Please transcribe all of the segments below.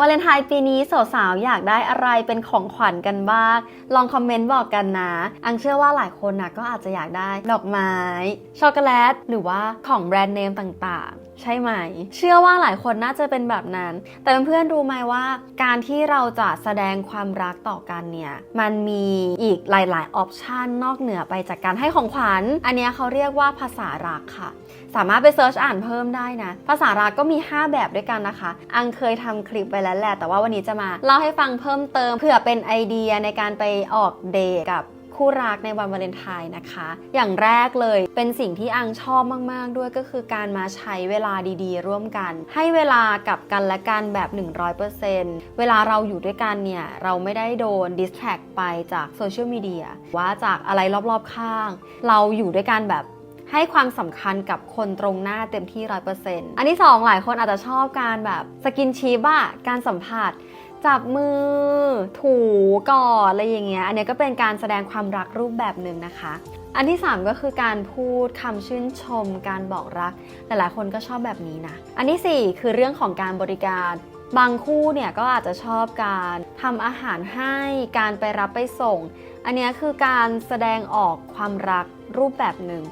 วาเลนไทน์ปีนี้สาวๆอยากได้อะไรเป็นของขวัญกันบ้าง ลองคอมเมนต์บอกกันนะ อังเชื่อว่าหลายคนนะก็อาจจะอยากได้ดอกไม้ ช็อกโกแลต หรือว่าของแบรนด์เนมต่างๆ ใช่ไหม เชื่อว่าหลายคนน่าจะเป็นแบบนั้น แต่เพื่อนๆรู้ไหมว่า การที่เราจะแสดงความรักต่อกันเนี่ย มันมีอีกหลายๆออปชันนอกเหนือไปจากการให้ของขวัญ อันนี้เขาเรียกว่าภาษารักค่ะ สามารถไปเซิร์ชอ่านเพิ่มได้นะ ภาษารักก็มี 5 แบบด้วยกันนะคะ อังเคยทำคลิปไปแล้วแหละ แต่ว่าวันนี้จะมาเล่าให้ฟังเพิ่มเติมเผื่อเป็นไอเดียในการไปออกเดทกับ คู่รักในวันวาเลนไทน์นะคะ อย่างแรกเลยเป็นสิ่งที่อังชอบมาก ๆ ด้วยก็คือการมาใช้เวลาดีๆ ร่วมกัน ให้เวลากับกันและกันแบบ 100%เวลาเราอยู่ด้วยกันเนี่ย เราไม่ได้โดนดิสแทกไปจากโซเชียลมีเดียว่าจากอะไรรอบๆข้าง เราอยู่ด้วยกันแบบให้ความสำคัญกับคนตรงหน้าเต็มที่100%อันที่2หลายคนอาจจะชอบการแบบสกินชีบอะการสัมผัส จับมือ ถูกอดอะไรอย่างเงี้ย อันเนี้ยก็เป็นการแสดงความรักรูปแบบหนึ่งนะคะ อันที่ 3 ก็คือการพูดคำชื่นชม การบอกรัก หลายๆคนก็ชอบแบบนี้นะ อันทีสี่4 คือเรื่องของการบริการบางคู่เนี่ยก็อาจจะชอบการทำอาหารให้การไปรับไปส่ง อันเนี้ยคือการแสดงออกความรักรูปแบบหนึ่ง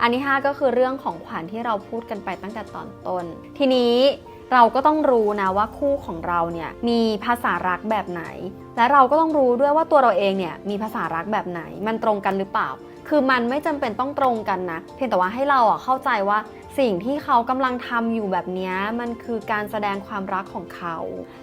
อันที่5ก็คือเรื่องของขวัญที่เราพูดกันไปตั้งแต่ตอนต้น ทีนี้ เราก็ต้องรู้นะว่าคู่ของเราเนี่ยมีภาษารักแบบไหน และเราก็ต้องรู้ด้วยว่าตัวเราเองเนี่ยมีภาษารักแบบไหน มันตรงกันหรือเปล่า คือมันไม่จำเป็นต้องตรงกันนะ เพียงแต่ว่าให้เราอะเข้าใจว่าสิ่งที่เขากำลังทำอยู่แบบนี้มันคือการแสดงความรักของเขา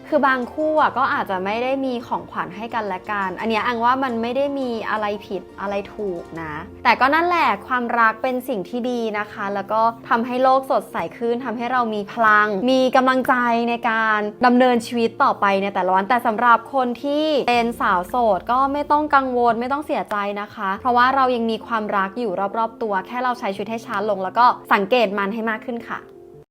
คือบางคู่อะก็อาจจะไม่ได้มีของขวัญให้กันและกัน อันนี้อังว่ามันไม่ได้มีอะไรผิดอะไรถูกนะ แต่ก็นั่นแหละความรักเป็นสิ่งที่ดีนะคะ แล้วก็ทำให้โลกสดใสขึ้นทำให้เรามีพลัง มีกำลังใจในการดำเนินชีวิตต่อไปในแต่ละวัน แต่สำหรับคนที่เป็นสาวโสดก็ไม่ต้องกังวลไม่ต้องเสียใจนะคะ เพราะว่าเรายังมีมีความรักอยู่รอบๆตัว แค่เราใช้ชีวิตให้ช้าลง แล้วก็สังเกตมันให้มากขึ้นค่ะ